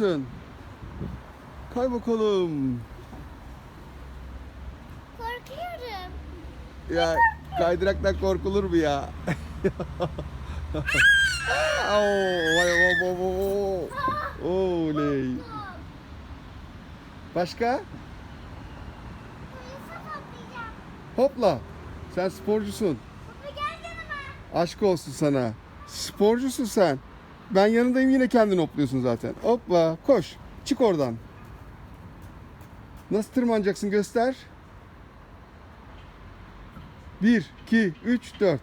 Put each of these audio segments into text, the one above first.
mısın? Kay bakalım. Korkuyorum. Ya kaydıraktan korkulur mu ya? Oo, vay vay vay vay. Oley. Başka? Hopla. Sen sporcusun. Aşk olsun sana. Sporcusun sen. Ben yanındayım yine kendin hopluyorsun zaten. Hopla koş. Çık oradan. Nasıl tırmanacaksın göster. 1, 2, 3, 4.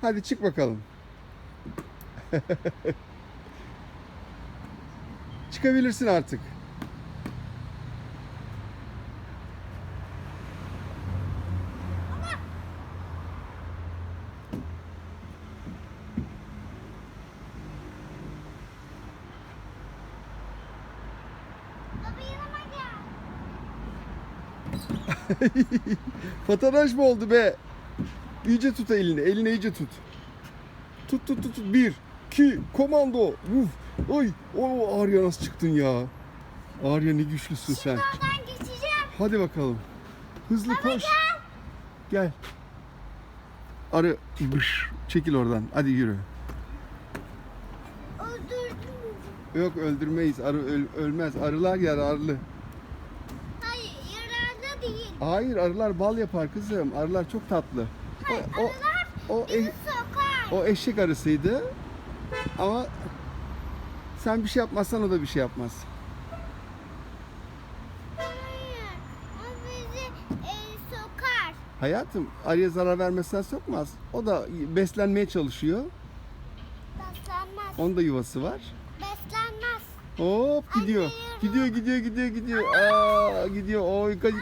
Hadi çık bakalım. Çıkabilirsin artık. Baba yanıma gel. Patanaş mı oldu be? İyice tut elini. Elini iyice tut. Tut tut tut. tut. Bir, iki, komando. Uf. Oy. O Arya nasıl çıktın ya? Arya ne güçlüsün sen. Oradan geçeceğim. Hadi bakalım. Hızlı koş. Gel. Arı. Bış. Çekil oradan. Hadi yürü. Öldürdüm. Yok öldürmeyiz. Arı öl- ölmez. Arılar yer arılı. Hayır arılar bal yapar kızım. Arılar çok tatlı. Hayır O, o, arılar o, bizi e- sokar. O eşek arısıydı. Ama sen bir şey yapmazsan o da bir şey yapmaz. Hayır. O bizi e, sokar. Hayatım arıya zarar vermezsen sokmaz. O da beslenmeye çalışıyor. Beslenmez. Onun da yuvası var. Beslenmez. Hop gidiyor. Gidiyor gidiyor gidiyor gidiyor. Aa gidiyor. Oy kaç